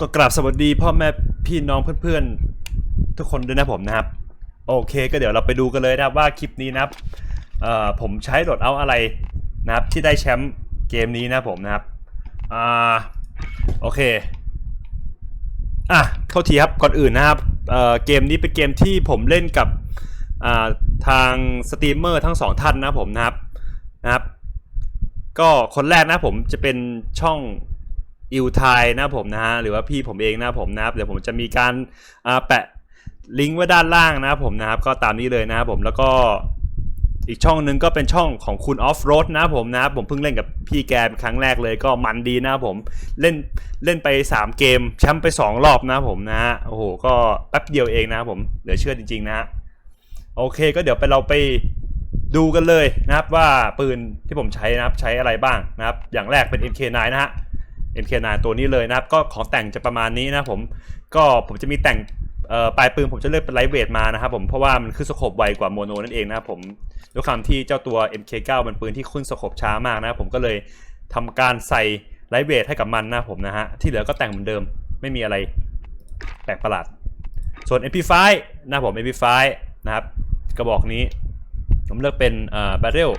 ก็กราบสวัสดีพ่อแม่พี่น้องเพื่อนๆ ทุกคนด้วยนะผมนะครับ โอเคก็เดี๋ยวเราไปดูกันเลยนะครับว่าคลิปนี้นะครับผมใช้โหลดเอาอะไรนะครับที่ได้แชมป์เกมนี้นะผมนะครับอ่าโอเคอะโทษทีครับก่อนอื่นนะครับเเกมนี้เป็นเกมที่ผมเล่นกับาทางสตรีมเมอร์ทั้งสองท่านนะผมนะครับนะครับ ก็คนแรกนะผมจะเป็นช่อง อิวไทยนะผมนะฮะหรือว่าพี่ผมเองนะผมนะครับเดี๋ยวผมจะมีการแปะลิงก์ไว้ด้านล่างนะผมนะครับ ก็ตามนี้เลยนะครับผมแล้วก็อีกช่องหนึ่งก็เป็นช่องของคุณออฟโรดนะผมนะครับผมเพิ่งเล่นกับพี่แกครั้งแรกเลยก็มันดีนะผมเล่นเล่นไป 3 เกมแชมป์ไป 2 รอบนะผมนะฮะโอ้โหก็แป๊บเดียวเองนะผมเหลือเชื่อจริง ๆนะฮะโอเคก็เดี๋ยวไปเราไปดูกันเลยนะครับว่าปืนที่ผมใช้นะครับใช้อะไรบ้างนะครับ อย่างแรกเป็น MK9 นะฮะ MK9 ตัวนี้เลยนะครับ ก็ของแต่งจะประมาณนี้นะผมก็ผมจะมีแต่งปลายปืนผมจะเลือกเป็นไลท์เวทมานะครับผมเพราะว่ามันขึ้นสโคปไวกว่าโมโนนั่นเองนะครับผมด้วยความที่เจ้าตัว MK9 มันปืนที่ขึ้นสโคปช้ามากนะครับผมก็เลยทำการใส่ไลท์เวทให้กับมันนะผมนะฮะที่เหลือก็แต่งเหมือนเดิมไม่มีอะไรแปลกประหลาด ส่วน MP5 นะผม MP5 นะครับกระบอกนี้ผมเลือกเป็นเอ่อ barrel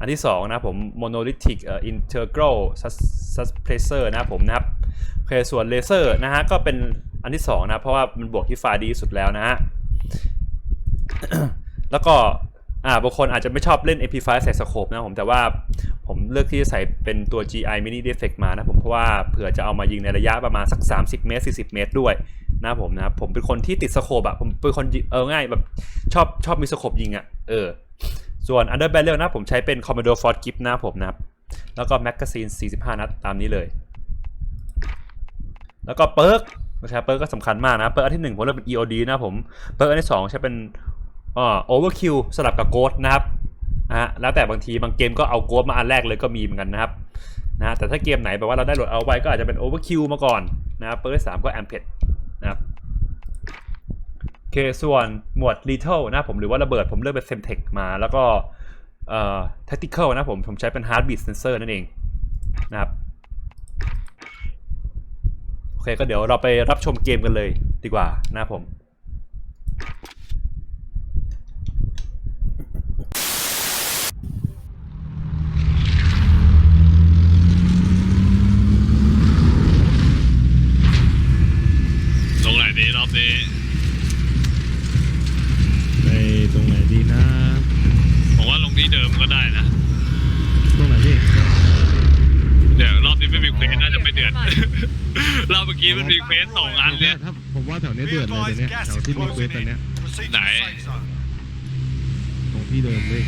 อันที่2นะผม monolithic integral suppressor นะผมนะครับโอเคส่วน laser นะฮะก็เป็นอันที่2นะเพราะว่ามันบวกที่ไฟดีที่สุดแล้วนะฮะแล้วก็อ่าบางคนอาจจะไม่ชอบเล่น MP5 ใส่สโคปนะผมแต่ว่าผมเลือกที่จะใส่เป็นตัว GI mini defect มานะผมเพราะว่าเผื่อจะเอามายิงในระยะประมาณสัก 30 เมตร 40 เมตรด้วยนะผมนะผมเป็นคนที่ติดสโคปอะผมเป็นคนเออง่ายแบบชอบชอบมีสโคปยิงอะเออ ส่วน Under Barrel นะผมใช้เป็น Commodore Ford Gift นะผมนับแล้วก็แมกกาซีน45 นัดตามนี้เลย แล้วก็เปิร์กนะครับเปิร์กก็สำคัญมากนะเปิร์กอันที่ 1 ผมเลือกเป็น EOD นะผมเปิร์กอันที่ 2 ใช้เป็นอ่า Overkill สลับกับ Ghost นะครับนะฮะแล้วแต่บางทีบางเกมก็เอา Ghost มาอันแรกเลยก็มีเหมือนกันนะครับนะแต่ถ้าเกมไหนแบบว่าเราได้โหลดเอาไว้ก็อาจจะเป็น Overkill มาก่อนนะครับเปิร์กที่3ก็ Amped นะครับ อเคส่วนหมวด Lethal นะผมหรือว่าระเบิดผมเลือกเป็น Semtech มา แล้วก็เอ่อ Tactical นะผมผมใช้เป็น Heartbeat Sensor นั่นเองนะครับโอเคก็เดี๋ยวเราไปรับชมเกมกันเลยดีกว่านะผม ลงไหนดีรอบนี้ ไปตรงไหนดีนะ ผมว่าลงที่เดิมก็ได้นะ ตรงไหนพี่ เดี๋ยวรอบนี้ไม่มีเควสน่าจะไม่เดือด รอบเมื่อกี้มันมี เควสสองอันเนี่ย ถ้าผมว่าแถวเนี้ยเดือดเลยเดี๋ยวเนี้ยแถวที่มีเควสตอนเนี้ยไหนตรงที่เดิมเลย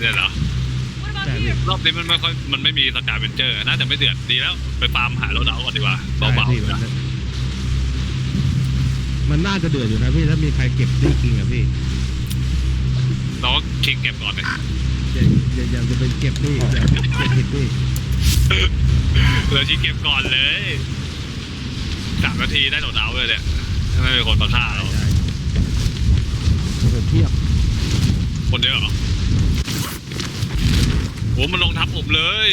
เนี่ยเหรอรอบนี้มันไม่ค่อยมันไม่มีสกาเวนเจอร์ น่าจะไม่เดือดดีแล้ว ไปฟาร์มหารถเอาก่อนดีกว่าใช่เบาพี่ๆมันนะมันน่าจะเดือดอยู่นะพี่ถ้ามีใครเก็บได้จริงอะพี่เราก็ชิงเก็บก่อนเลยอย่าอย่าอย่าจะเป็นเก็บพี่อย่าอย่าผิดพี่เราชิงเก็บก่อนเลย สามนาทีได้โหลดเอาเลยเนี่ยถ้าไม่มีคนมาฆ่าเราใช่โอ้โหเพียบคนเดียวเหรอโหมันลงทับผมเลย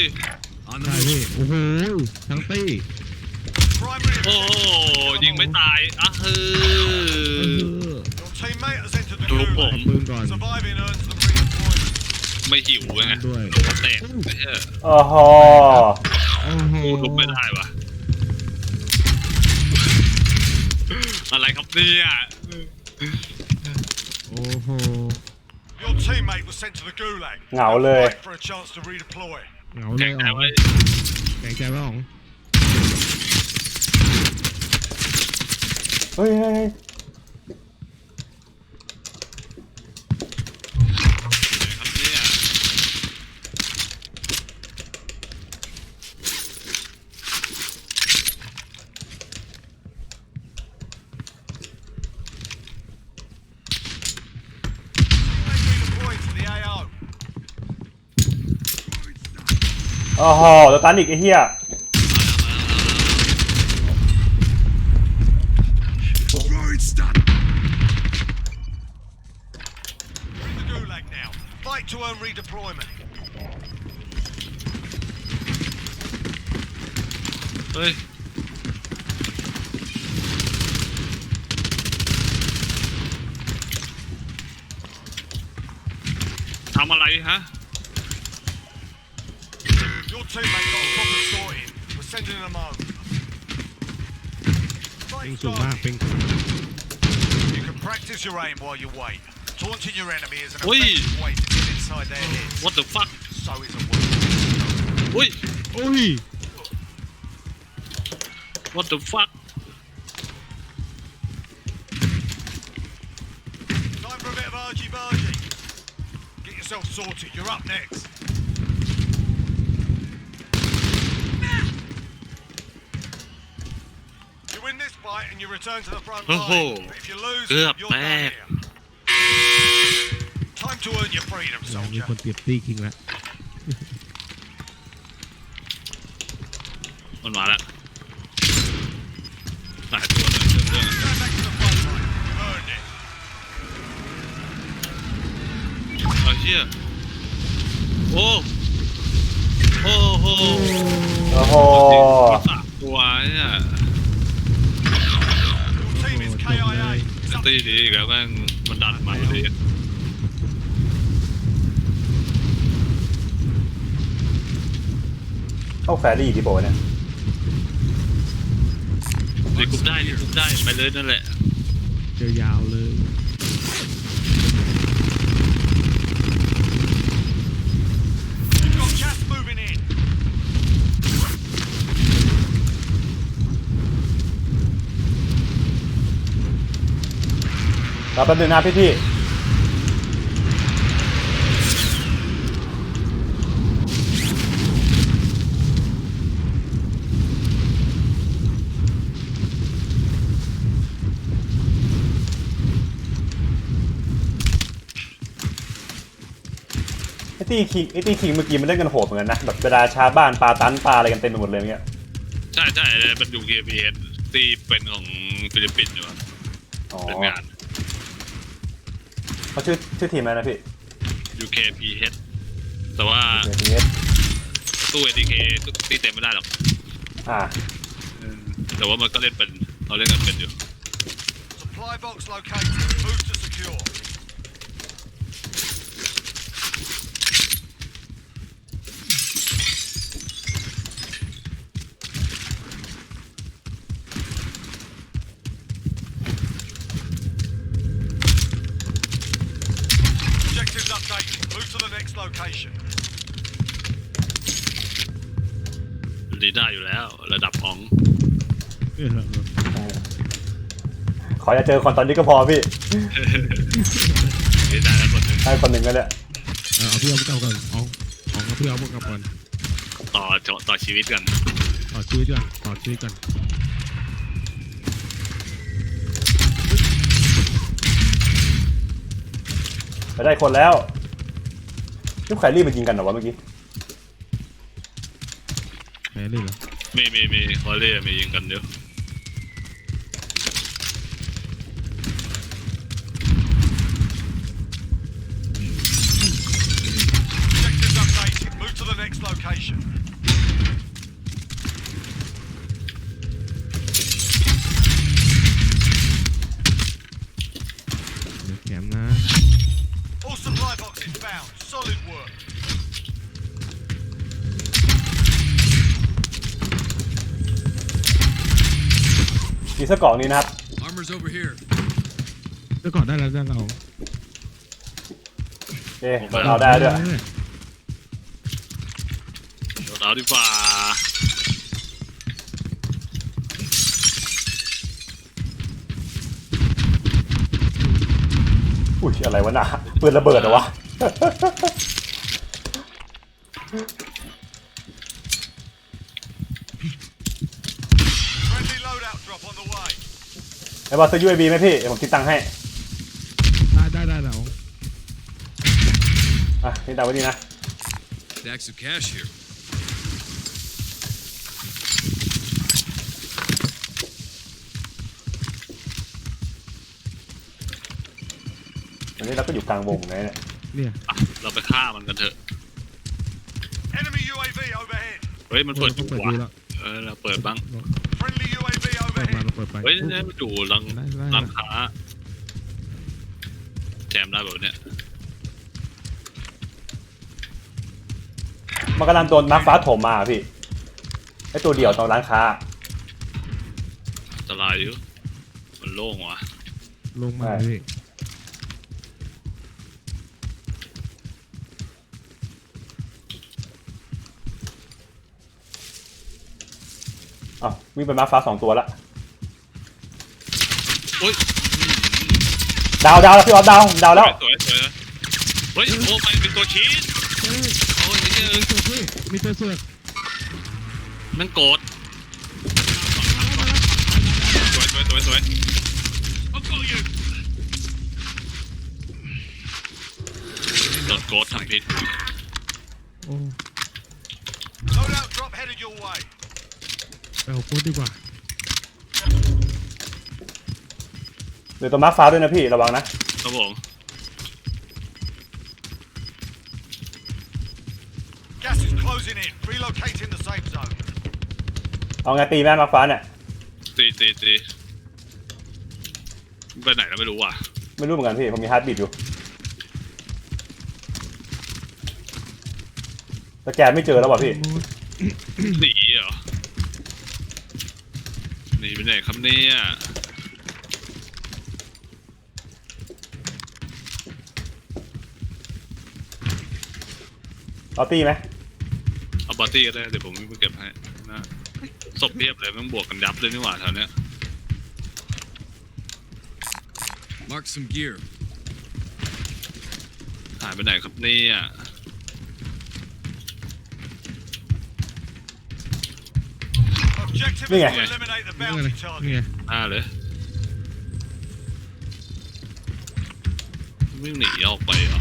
ใช่พี่โอ้โหทั้งตี้โอ้โหยิงไม่ตายอะเฮ้เอออดูผมเอาปืนก่อน Surviving earns them redeployment. ไม่หิวเลยไงด้วย ลงมาแตกไม่ใช่โอ้โห โอ้โห กูลุกไม่ได้วะ อะไรครับเนี่ยโอ้โห Your teammate was sent to the gulag. เหงาเลย Fight for a chance to redeploy. เหงาเลแข่ยงอ๋แต่องว่าแข่งใจว่าอ๋องเฮ้ยเฮ้ยครับเนี่ย Redeploy to the AO. โอ้โหตัวตันอีกไอ้เหี้ย You can practice your aim while you wait. Taunting your enemy is an effective way to get inside their heads. What the fuck? So is a word. Oi! Oi! What the fuck? Time for a bit of argy-bargy. Get yourself sorted, you're up next. fight and you return to the front Oh. line. But if you lose, Good you're done man. here. Time to earn your freedom, เรามี soldier. คนเปรียบตีคิงแล้ว มันมาแล้วหลายตัวเลยเรื่องเรื่อง Go back to the front line. You've earned it. เอาเชี่ยโอ้โอ้โห โอ้โห ตีดีอีกแล้วแม่งมันดันมาพอดีเข้าแฟรี่กี่โบเนี่ยดีกุมได้ดีกุมได้ไปเลยนั่นแหละเจอยาวเลย แป๊บนึงนะพี่พี่ไอ้ตีคิงไอ้ตีคิงเมื่อกี้มันเล่นกันโหดเหมือนกันนะแบบเวลาชาร์จบ้านปลาตันปลาอะไรกันเต็มไปหมดเลยเมื่อกี้ใช่ใช่เป็นยูเคพีเอสตีเป็นของฟิลิปปินส์อยู่อะอ๋อเป็นงาน เขาชื่อชื่อทีมอะไรนะพี่ UKPH แต่ว่าเดี๋ยวทีนี้ตู้ ATK ตีเต็มไม่ได้หรอกอ่าแต่ว่ามันก็เล่นเป็นเราเล่นกันเป็นอยู่ Supply box located. Move to secure. Objectives updated. Move to the next location. ดี ได้อยู่แล้ว ระดับของเออเออเออขออย่าเจอคนตอนนี้ก็พอพี่ดีได้แล้วคนหนึ่งได้คนหนึ่งก็ได้เอาเอาพี่เอาพวกเราก่อนเอาเอาเอาพี่เอาพวกเราก่อนต่อต่อชีวิตกันต่อชีวิตก่อนต่อชีวิตก่อนไปได้คนแล้วยุคไคลี่มันยิงกันเหรอวะเมื่อกี้ แพ้เลยเหรอมีมีมีคอเล่มียิงกันเยอะ มีเสื้อกล่องนี้นะครับ Armor's over here. เดี๋ยวก่อนได้แล้วได้เราเอ๊ะเอาได้ด้วยเราดีกว่าอุ้ยอะไรวะน่ะปืนระเบิดเหรอวะ Friendly loadout drop on the way. ไอ้บอสซื้อ UAV ไหมพี่เดี๋ยวผมคิดตังค์ให้ ได้ได้ได้เราอะนี่ตังค์ไว้ดีนะ Stacks of cash here. อันนี้เราก็อยู่กลางวงนะเนี่ยเนี่ยอะเราไปฆ่ามันกันเถอะ Enemy UAV overhead. เฮ้ย มันเปิดต้องเปิดหัวดูแล้วเออ เราเปิดบ้าง Friendly UAV เปิดมา overhead. เราเปิดไปเฮ้ยนี่มันอยู่รังได้ได้ร้านค้าแจมได้แบบเนี้ยมันกำลังโดนมาร์คฟ้าโถมมาพี่ไอตัวเดียวตรงร้านค้า อันตรายอยู่มันโล่งว่ะลงมาใช่พี่อ้าววิ่งไปมาร์คฟ้าสองตัวละ โอ้ยดาวดาวแล้วพี่ออฟดาวดาวแล้วสวยสวยนะเฮ้ยโอ้มันเป็นตัวชีสเฮ้ยโอ้ยไอ้เหี้ยมีตัวพี่มีตัวเสือกนั่งโกรธสวยสวยสวยสวยโดนโกรธทำผิดโอ้ Loadout drop headed your way. ไปเอาโค้ดดีกว่า เดี๋ยวตัวมาร์คฟ้าด้วยนะพี่ระวังนะครับผม Gas is closing in. Relocating the safe zone. เอาไงตีแม่มาร์คฟ้าเนี่ยตีตีตีไปไหนแล้วไม่รู้ว่ะไม่รู้เหมือนกันพี่ผมมีฮาร์ดบีทอยู่แต่แกนไม่เจอแล้วว่ะพี่โอ้ยหนีเหรอหนีไปไหนครับเนี่ย เอาตีไหมเอาบอตตี้ก็ได้เดี๋ยวผมไปเก็บให้นะศพเพียบเลยมันบวกกันยับเลยนี่หว่าแถวเนี้ย Mark some gear. หายไปไหนครับเนี่ย Objective Nè. is to eliminate the นี่ไง bounty นี่ target. ไงอ่าเลยวิ่งหนีออกไปเหรอ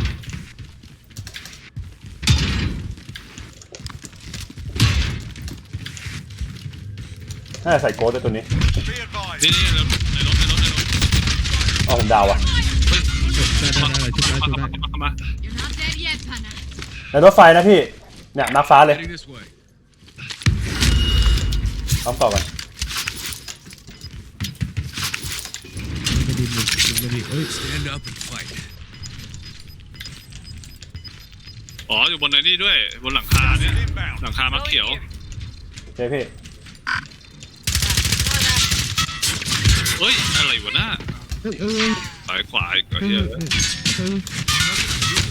น่าจะใส่โกดด้วยตัวนี้นี่นี่ในรถในรถในรถในรถเอาผมดาวอะได้ได้ได้ชุดได้ชุดได้มามา You're not dead yet, Pana. ในรถไฟนะพี่เนี่ยมาร์คฟ้าเลย Heading this way. ต้องต่อกันไม่ดีมึงไม่ดีเอ้ย Stand up and fight. อ๋ออยู่บนไหนนี่ด้วยบนหลังคาเนี่ยหลังคามาเขียวเจ๊พี่ เฮ้ย อะไรวะน่าเอ้ยเอ้ยซ้ายขวาอีกเอ้ยเฮียเอ้ยเอ้ย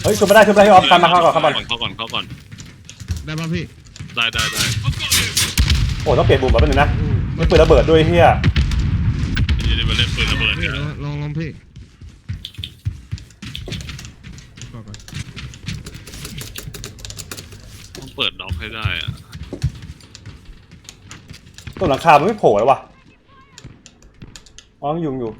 เฮ้ยขึ้นมาได้ขึ้นมาได้พี่ออฟคันมาเข้าก่อนเข้าก่อนเข้าก่อนเข้าก่อน ได้ป่ะพี่ได้ได้ได้โอ้ต้องเปลี่ยนบุมแบบนึงนะโอ้ไม่ปืนระเบิดด้วยเฮียนี่ได้มาเล่นปืนระเบิดพี่เนี่ยลองลองลองพี่ก่อนก่อนต้องเปิดล็อกให้ได้อะตัวหลังคามันไม่โผล่แล้ววะ อ๋อยังยุงอยู่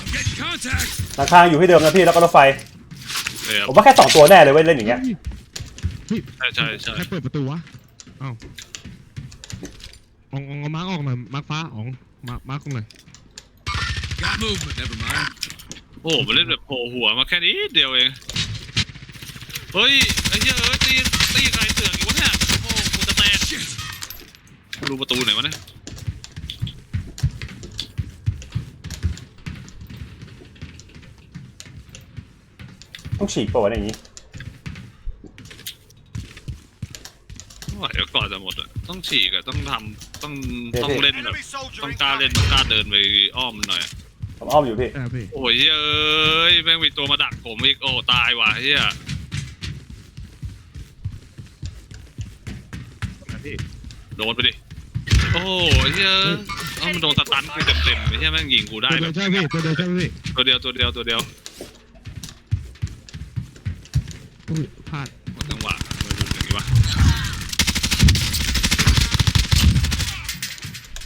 I'm getting contact. หลังคาอยู่ที่เดิมนะพี่แล้วก็รถไฟเดี๋ยวผมว่าแค่สองตัวแน่เลยเว้ยเล่นอย่างเงี้ยพี่ใช่ใช่ใช่ใครเปิดประตูวะเอ้าอองอองเอามาร์กออกหน่อยมาร์กฟ้าอองมาร์กมาร์กตรงไหนอย Got movement. Never mind. โอ้โหมันเล่นแบบโผล่หัวมาแค่นี้เดียวเอง เฮ้ย ไอ้เหี้ยเอ้ยตีตีใครเสือกอีกวะเนี่ยโอ้กูจะแตกรูประตูไหนวะเนี่ย ต้องฉีกเปล่าวะเนี่ยอย่างงี้ไม่ไหวแล้วก่อนจะหมดอะต้องฉีกอะต้องทำต้องต้องเล่นแบบ Enemy soldier ต้องกล้าเล่น incoming. ต้องกล้าเดินไปอ้อมมันหน่อย ผมอ้อมอยู่พี่ได้พี่ โอ้ยเฮ้ยแม่งมีตัวมาดักผมอีกโอ้ตายว่ะเฮียโดนไปดิ โอ้ยเฮียเอ้ามันโดนสตันกูเต็มๆไอ้เฮียแม่งยิงกูได้ตัวแบเดียวบใช่พี่ตัวเดียวใช่พี่ตัวเดียวตัวเดียวตัวเดียว อุ้ยพลาดหมดจังหวะมันอยู่อย่างนี้วะ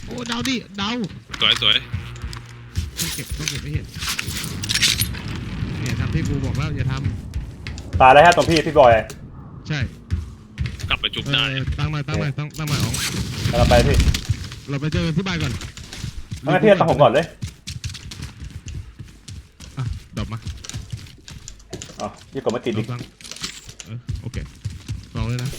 โอ้ดาวดิดาวสวยสวยต้องเก็บต้องเก็บไม่เห็นเนี่ยทำที่กูบอกแล้วอย่าทตายแล้วฮะตรงพี่พี่บอยำใช่กลับไปจุกเอได้อตั้งหน่อยตั้งหน่อยตั้งตั้งหน่อยอ๋องเราไปพี่เราไปเจอกันที่บ้านก่อนทำไมพี่ต้องผมก่อนเลยอะดรอปมาอ๋อพี่กดไม่ติดดรดิอปตั้งเออ โอเคลองเลยนะ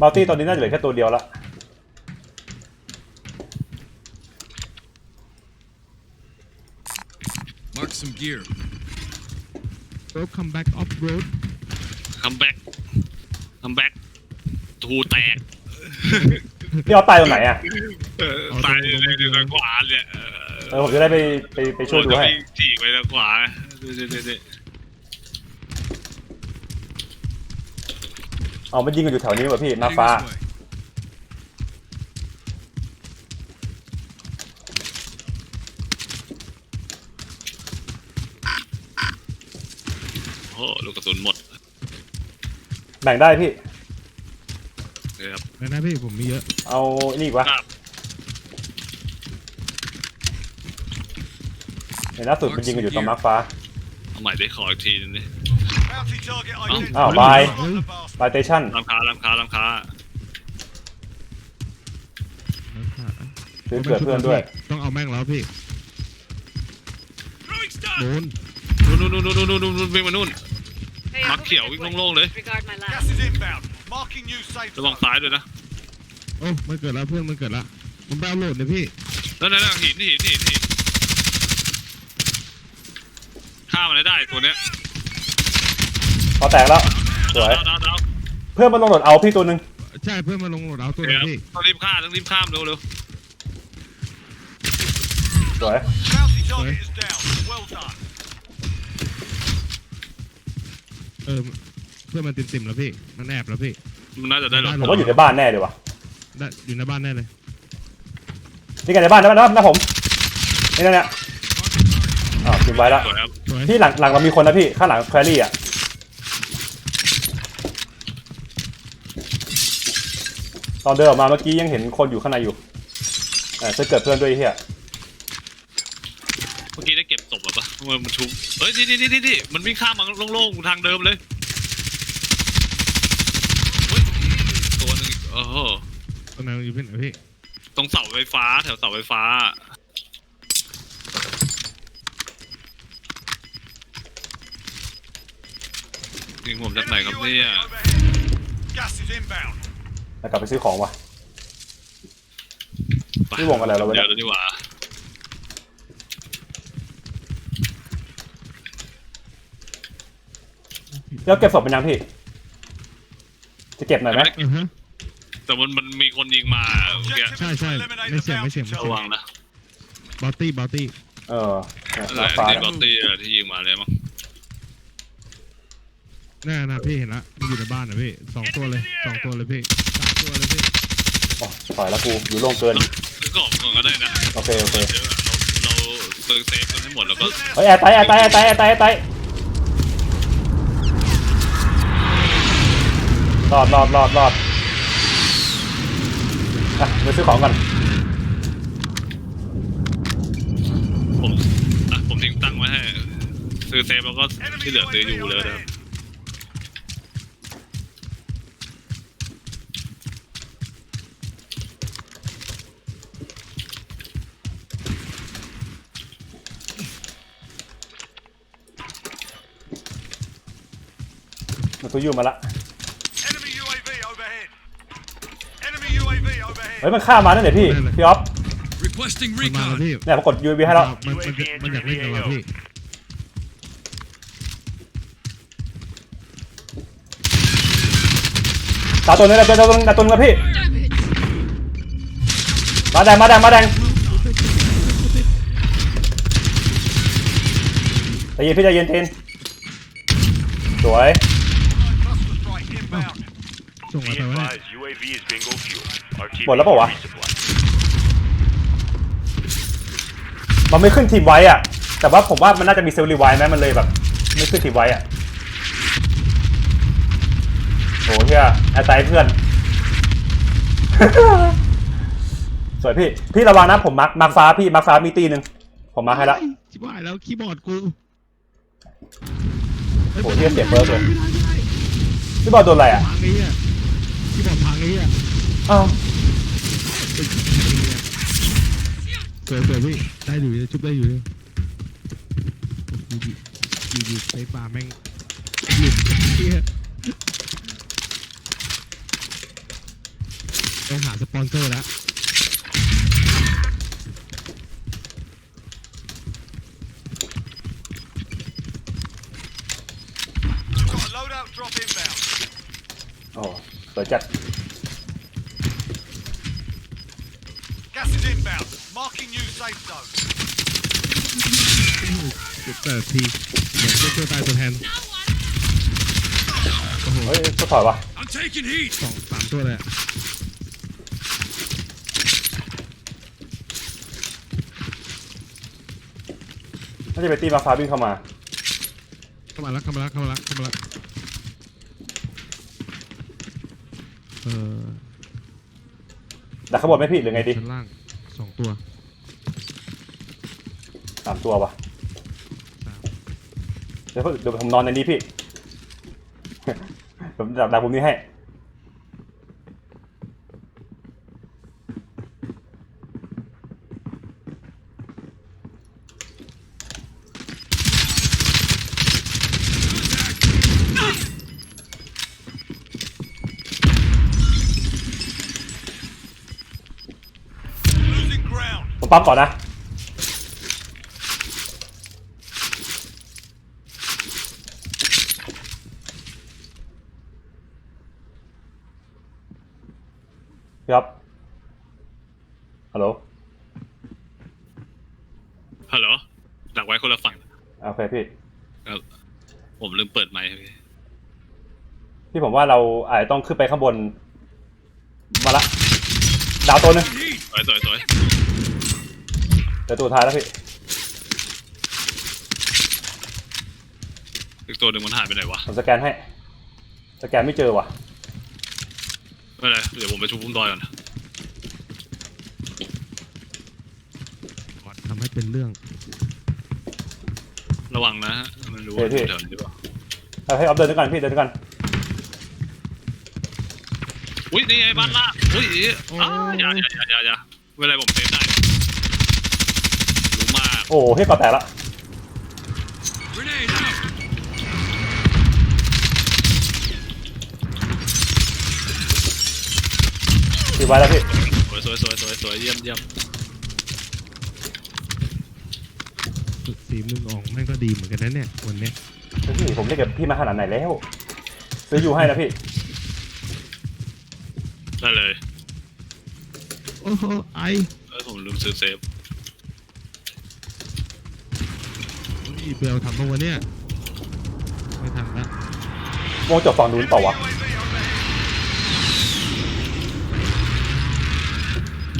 มัลตี้ตอนนี้น่าจะเหลือแค่ตัวเดียวละมาร์ค some gear road come back off road come back come back ทูแตก พี่เอาตายตรงไหนอะเออตายเลยทางขวาเนี่ยเอเออผมจะได้ไปไปไปช่วยดูให้ฉีกไปทางขวาเดี๋ยวๆเอามันยิงกันอยู่แถวนี้ว่ะพี่มา Heading ฟ้า this way. ๆโอ้โหลูกกระสุนหมด แบ่งได้พี่ เลยครับนะนะพี่ผมมีเยอะเอานี่อีกวะครับเห็นล่าสุดมันยิงกันอยู่ตรงมาร์คฟ้า เอาใหม่ได้ขออีกทีนึงดิ Bounty target identified. อ้าวบาย Got the bastard. บายสเตชันลำค้าลำค้าลำค้าซื้อเกิดเพื่อนด้วย ต้องเอาแม่งแล้วพี่ Throwing stun. โดนนู่นนู่นนู่นนู่นนู่นนู่นวิ่งมานู่น Hey, Mark I'm Hill, moving วิ่ง this โล่งๆเลย way. Regard my Gas last. is inbound. Marking new safe ระวัง zone. ซ้ายด้วยนะโอ้มันเกิดแล้วเพื่อนมันเกิดแล้วมันไปเอาโหลดเนี่ยพี่นั่นนั่นหินหินหินหินฆ่ามันให้ได้ตัวเนี้ยพอแตกแล้ว สวย ดาวดาวดาวเพื่อนมันลงโหลดเอาพี่ตัวหนึ่งใช่เพื่อนมาลงโหลดเอาตัวเดี๋นึยวงพี่ต้องรีบฆ่าต้องรีบข้ามเร็วเร็วสวย Bounty target is down. Well done. เออ เพื่อนมันติ่มๆแล้วพี่ มันแอบแล้วพี่มันน่าจะได้หรอกผมว่าอยู่ในบ้านแน่เลยวะได้อยู่ในบ้านแน่เลยนี่กันในบ้านในบ้านในบ้านนะผมนี่นั่นเนี่ยอ้าวทิ้งไว้แล้วสวยครับสวยพี่หลังหลังเรามีคนนะพี่ข้างหลังแครี่อะตอนเดินออกมาเมื่อกี้ยังเห็นคนอยู่ข้างในอยู่เออจะเกิดเพื่อนด้วยไอ้เฮียเมื่อกี้ได้เก็บศพแบบปะมันมันชุบเฮ้ยนี่นี่นี่นี่มันวิ่งข้ามมาโล่งๆทางเดิมเลยเฮ้ยตัวหนึงอีก โอ้โหตรงไหนอยู่พี่ไหนพี่ตรงเสาไฟฟ้า แถวเสาไฟฟ้า ยิงผมจากไหน Enemy ครับ UAV เนี่ย overhead. Gas is inbound. แล้วกลับไปซื้อของว่ะไปนี่วงอะไรเราวะเนี่ยเดี๋ยวดีกว่าเดี๋ยวเก็บศพเป็นยังพี่ จะเก็บหน่อยไหมอือฮะ แต่มันมันมีคนยิงมาเมื่อกี้ Objective is Sorry, to sorry. eliminate Mấy the xem, mấy bounty xem, mấy ระ target. วังนะบอตตี้บอตตี้เออเนี่ยอะไรมาฟ้าที่เนี่ยบอตตี้อะที่ยิงมาเลยมั้งน่านะพี่เห็นละมันอยู่ในบ้านนะพี่สองตัวเลยสองตัวเลยพี่สามตัวเลยพี่อ๋อถอยแล้วกูอยู่โล่งเกินซื้อกรอบก่อนก็ได้นะโอเคโอเค เดี๋ยวเราเราซื้อเซฟกันให้หมดแล้วก็เฮ้ยแอร์ไตแอร์ไตแอร์ไตแอร์ไตแอร์ไตรอดรอดรอดรอด อะไปซื้อของก่อนผมอะผมทิ้งตังค์ไว้ให้ซื้อเซฟแล้วก็ที่ Enemy เหลือซื้อ UAV อยู่เลยนะ overhead. มันตัวยู่มาละ Enemy UAV overhead. Enemy UAV เฮ้ย overhead. มันฆ่ามานั่นเดี๋ยวพี่พี่ออฟ Requesting มันมาแล้ว recon. พี่เนี่ยผมกด UAV ให้แล้วมันมันจะมันอยากเล่นกับเราพี่ตาตัวนึงตาตัวนึงตาตัวนึงแล้วพี่มาแดงมาแดงมาแดงใจเย็นพี่ใจเย็นเทนสวย Cluster strike inbound. ส่งอะไรไปวะเนี่ย UAV is bingo fuel. RTV หมดแล้วเปล่าวะ resupply. มันไม่ขึ้นทีมไว้อะแต่ว่าผมว่ามันน่าจะมีเซลล์รีไวล์ไหมมันเลยแบบ ไม่ขึ้นทีมไว้อะโหเฮียแอร์ไตเพื่อน สวยพี่ พี่ระวังนะผมมาร์คมาร์คฟ้าพี่มาร์คฟ้ามีตีหนึ่งผมมาร์คให้ละ ชิบหายแล้วคีย์บอร์ดกูโหเฮียเสียเบิร์กเลยพี่บอลโดนอะไรอะพังไอ้เหี้ยคีย์บอร์ดพังไอ้เหี้ยอ้าว เกิดเกิดพี่ได้อยู่ชุบได้อยู่อยู่อยู่ไปป่าแม่งหลุดเฮียต้อหาสปอนเซอร์แล้วโอ้ปิดจัด Marking new safe zone. จุดแปดทีเหมือนตัวตัวตายตัวแทนโอ้โหเฮ้ยก็ถอยวะ I'm taking heat. สองสามตัวเลยอะน่าจะไปตีมาฟ้าวิ่งเข้ามา เข้ามาแล้วเข้ามาแล้วเข้ามาแล้วเข้ามาแล้วเออดักขางบวนไหมพี่หรือไงดีชั้นล่าง สองตัวสามตัววะสามเดี๋ยวเดี๋ยวผมนอนในนี้พี่ ผมดักดักมุมนี้ให้ ปั๊มก่อนนะพี่ครับฮัลโหลฮัลโหลดักไว้คนละฝั่งโอเคพี่ ครับผมลืมเปิดไมค์ครับพี่พี่ผมว่าเราอาจจะต้องขึ้นไปข้างบน มาละ ดาวตัวหนึง Heat. สวยสวยสวย เดี๋ยวตัวท้ายแล้วพี่อีกตัวหนึ่งมันหายไปไหนวะผมสแกนให้ สแกนไม่เจอว่ะไม่เป็นไรเดี๋ยวผมไปชุบพุ่มดอยก่อนบอดทำให้เป็นเรื่อง ระวังนะฮะมันรู้เฮ้ยพี่แถวนี้เปล่าเอาให้ออฟเดินด้วยกันพี่เดินด้วยกันอุ้ยนี่ไงบ้านล่างอุ้ยอ้าวอย่าอย่าอย่าอย่าอย่าเวลาผมเซฟได้รู้มาก โอ้โหให้ก่อแตกละ Grenade out. ตีไว้แล้วพี่สวยสวยสวยสวยสวยเยี่ยมเยี่ยมสีมึงออกแม่งก็ดีเหมือนกันนะเนี่ยวันเนี้ยพี่ผมเรียกกับพี่มาขนาดไหนแล้ว ซื้ออยู่ให้นะพี่ได้เลย โอ้โหไอ เออผมลืมซื้อเซฟ เบลทำมาวันเนี้ยไม่ทันละวงจบฝั่งนู้นเปล่าวะ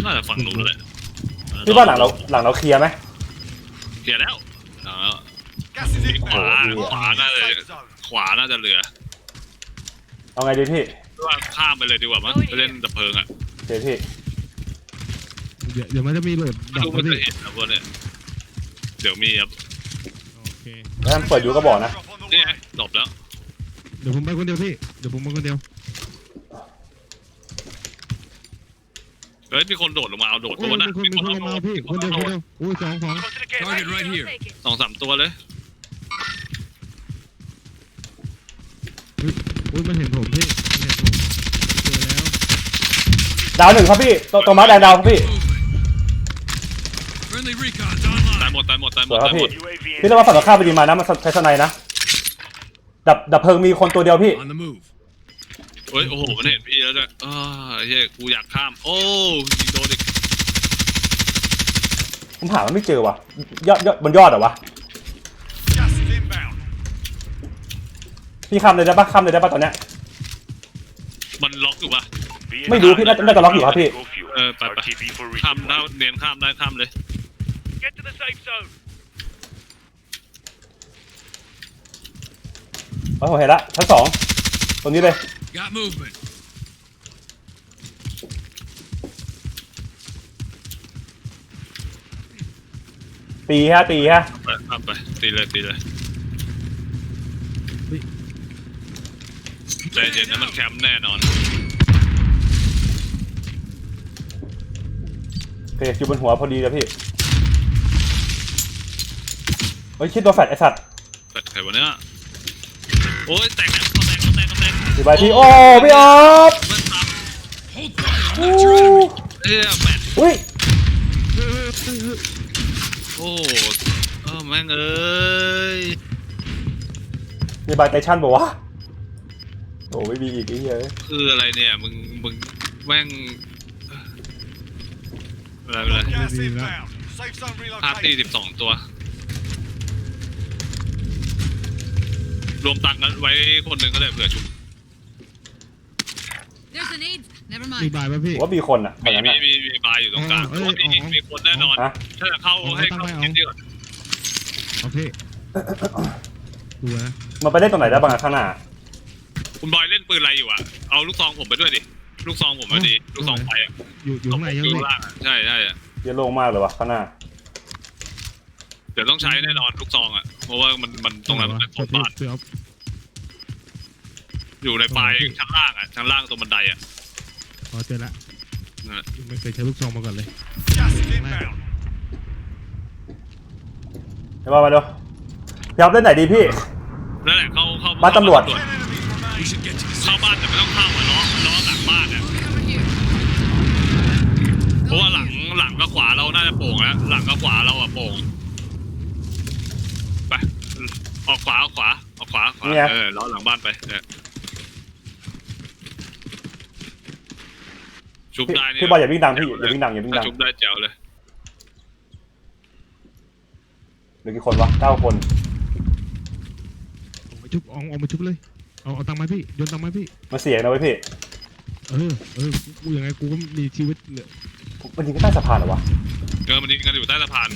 น่าจะฝั่งนู้นแหละพี่ว่าหลังเราหลังเราเคลียร์ไหมเคลียร์แล้วหลังแล้ว Gas is inbound. Wow, Marking wow, new no, safe zone. ขวาน่าจะเหลือเอาไงดีพี่ว่าข้ามไปเลยดีกว่ามั้งไปเล่นดับเพลิงอะเดี๋ยวพี่เดี๋ยวเดี๋ยวมันจะมีโหลดดับรู้มามันจะเห็นนะพวกเนี่ยเดี๋ยวมีครับ เคแล้วถ้ามันเปิดอยู่ก็บอกนะ Drop on the นี่ไง way. หลบแล้วเดี๋ยวผมไปคนเดียวพี่เดี๋ยวผมไปคนเดียวเฮ้ยมีคนโดดลงมาเอาโดดโอ้ตัวยนะมีคนมีคนลงมาพี่คนเดียวคนเดียวอุ้ยสองสอง Target right here. สองสามตัวเลยอุ้ยมันเห็นผมพี่มันเห็นผมเจอแล้วดาวหนึ่งครับพี่ตัวตัวม้าแดงดาวครับพี่ Movement. Friendly recon's ดตายหมดตายหมสวยครับดตายหมพี่ด UAV พี่ต้องมาฝั่งตรงข้ามไปดีมานะมันใช้สไนด์นะ ดับดับเพลิงมีคนตัวเดียวพี่ On the move. เฮ้ยโอ้โหมันเห็นพี่แล้วด้วยอ้าวเฮ้ยกูอยากข้าม โอ้ยิงโดนอีกผมหามันไม่เจอว่ะยอดยอดบนยอดเหรอวะ Gas is inbound. พี่ข้ามเลยได้ปะข้ามเลยได้ปะตอนเนี้ย มันล็อกอยู่ปะไม่รู้พี่น่าจะน่าจะล็อกอยู่ครับพี่ เออไปไป ข้ามได้เนียนข้ามได้ข้ามเลย Get to the safe zone. โอ้ยผมเห็นละชั้นสองตรงนี้เลย Got movement. ตีฮะตีฮะไปข้ามไปตีเลยตีเลยใจเย็นนะมันแคมป์แน่นอน โอเคอยู่บนหัวพอดีเลยพี่เฮ้ยคิดตัวแฟดไอสัตว์แต่ใครวะเนี่ย โอ้ยแตกแล้วเขาแตกเขาแตกเขาแตกดีไปที่โอ้พี่ออฟมันตาม Hold fire. I'm not your enemy. เอ้ยแมทอุ้ยโอ้เออแม่งเอ้ยมีบายไทชันบอกว่าวะโอ้ไม่มีอีกไอ้เหี้ยคืออะไรเนี่ยมึงมึงแม่งอะไรอะไร Gas Maybe inbound. Safe zone พาร์ตี้ relocated. สิบสองตัว รวมตังค์กันไว้คนหนึ่งก็ได้เผื่อชุบ There's an aid. Never มี mind. บายป่ะพี่ ว่ามีคนอะแบมีบนั้นมีอะมีมีบาร์อยู่ตรงกลางอ๋อเอ้ยว่ามีอ๋อมีคนแน่นอน ฮะ ถ้าจะเข้าอ๋อให้ตั้งเข้าไว้เอา คิดเดียวโอเคดูนะมันไปได้ตรงไหนได้บ้างอะข้างหน้า คุณบอยเล่นปืนอะไรอยู่อะ เอาลูกซองผมไปด้วยดิ ลูกซองผมมาดิ ลูกซองไฟอะอยู่อยู่ข้างในยังอยู่พี่ข้างล่างอะใช่ใช่อะเหี้ยโล่งมากเลยวะข้างหน้า เดี๋ยวต้องใช้แน่นอนลูกซองอะ เพราะว่ามันมันตรงนั้นมันเป็นของบ้าน เสืออยู่ในปลายชั้นล่างอะชั้นล่างตรงบันไดอะพอเจอละนั่นแหละไม่เคยใช้ลูกซองมาก่อนเลย Gas is inbound. เดี๋ยวมามาดูพี่อ๊อฟเล่นไหนดีพี่ นั่นแหละเข้าเข้าบ้านตำรวจ Ten enemies remain. We should get to the เข้า safe บ้านแต่ไม่ต้องเข้าอะล้อล้อหลังบ้านอะ Over here. เพราะว่า Going หลัง here. หลังกับขวาเราน่าจะโป่งแล้วหลังกับขวาเราอะโป่งไปออกขวาออกขวาออก ขวาขวานี่ไงเออล้อหลังบ้านไปเนี่ยชุบพี่ได้นี่พี่บอยอย่าวิ่งดังพี่อย่าวิ่งดังอย่าวิ่งดังถ้ชุบได้แจ๋วเลยเหลือกี่คนวะเก้าคนออกมาชุบออกออกมาชุบเลยเอาเอาตังค์มาพี่โยนตังค์มาพี่มาเสียงนะเว้ยพี่เออเออกูยังไงกูก็มีชีวิตเหลือมันยิงก็ใต้สะพานเหรอวะเออมันยิงกันอยู่ใต้สะพาน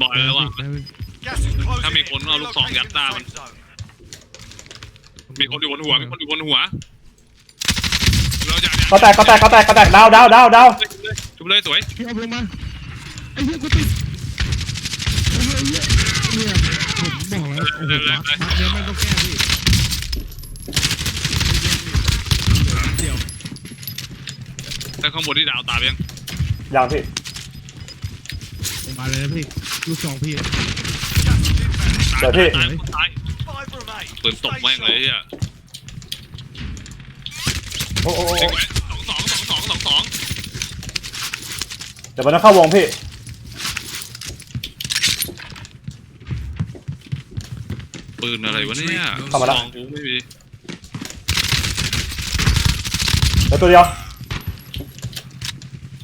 บอยแล้วว่าได้พี่ Gas is closing ถ้ามี in. คนเอาลูกซองยัดหน้ามัน Relocating the safe zone. มีคนอยู่บนหัว มีคนอยู่บนหัวเราอยากก็แตกก็แตกก็แตกก็แตกดาวดาวดาวดาวชุบเลยสวยพี่เอาลงมาไอ้เหี้ยกูติดโอ้โหเนี่ยเนี่ยผมบอกแล้วโอ้โหบักบักเนี้ยไม่ต้องแก้พี่เดี๋ยวถ้าข้างบนที่ดาวตายไปยังยังพี่ผมมาเลยนะพี่ลูกซองพี่ตาย เดี๋ยวพี่ ตายตาย Five remain. ปืนตก Stay แม่งเลย sharp. เฮียโอ้โอ้โอ้เด็กโอ้ไว้สองสองสองสองสองสองเดี๋ยวมันต้องเข้าวงพี่ ปืนอะไรวะเนี่ยเข้ามาแล้วสองกูไม่มีเดี๋ยวตัวเดียว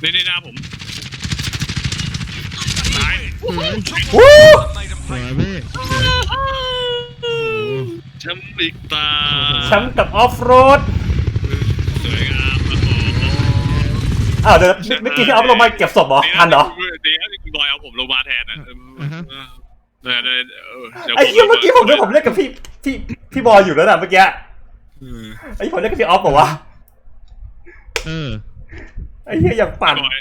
นี่นี่หน้าผมตายสว ยวู้ Made them สวย pay. พี่สวยโอ้โหแชมป์อีกตาแชมป์กับออฟโรด สวยงามโอ้โหอ้าวเดี๋ยวเมื่อกี้ที่ออฟลงมาเก็บศพเหรอทันเหรอดีนะที่คุณบอยเอาผมลงมาแทนอะเออเดี๋ยวเดี๋ยวเออเดี๋ยวไอ้เหี้ยเมื่อกี้ผมเล่นผมเล่นกับพี่พี่พี่บอยอยู่แล้วนะเมื่อกี้ไอ้ผมเล่นกับพี่ออฟบอกว่าเออไอ้เหี้ยอย่างคุปั่นณบอย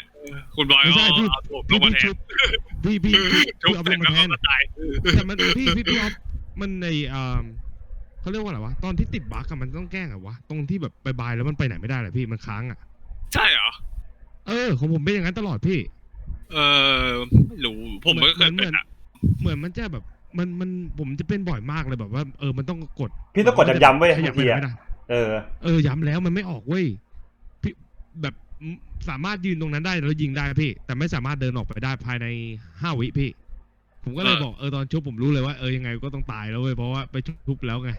คุณบอยไม่ใช่เอาพี่ เอาผมลพี่งมาพี่แทชุนบพี่พี่พี่ชุบพี่เอาเสลร็จงแล้มาวแทนก็ตายแต่มันพี่พี่พี่ออฟมันในอ่าเขาเรียกว่าอะไรวะตอนที่ติดบั๊กอะมันต้องแกล้งอะวะตรงที่แบบบายๆแล้วมันไปไหนไม่ได้เลยพี่มันค้างอะใช่เหรอ เออของผมเป็นอย่างนั้นตลอดพี่ เออไม่รู้ผมไม่เคยเป็นอะ เหมือนมันจะแบบมันมันผมจะเป็นบ่อยมากเลยแบบว่า เออมันต้องกดพี่ต้องกดย้ำๆเว้ยขยับาบงไปทีไหนอะไม่ได้เออ เออย้ำแล้วมันไม่ออกเว้ยพี่แบบ สามารถยืนตรงนั้นได้แล้วยิงได้พี่ แต่ไม่สามารถเดินออกไปได้ภายในห้าวิพี่ ผมก็เลยบอกเออตอนชุบผมรู้เลยว่าเออยังไงก็ต้องตายแล้วเว้ยเพราะว่าไปชุบแล้วไง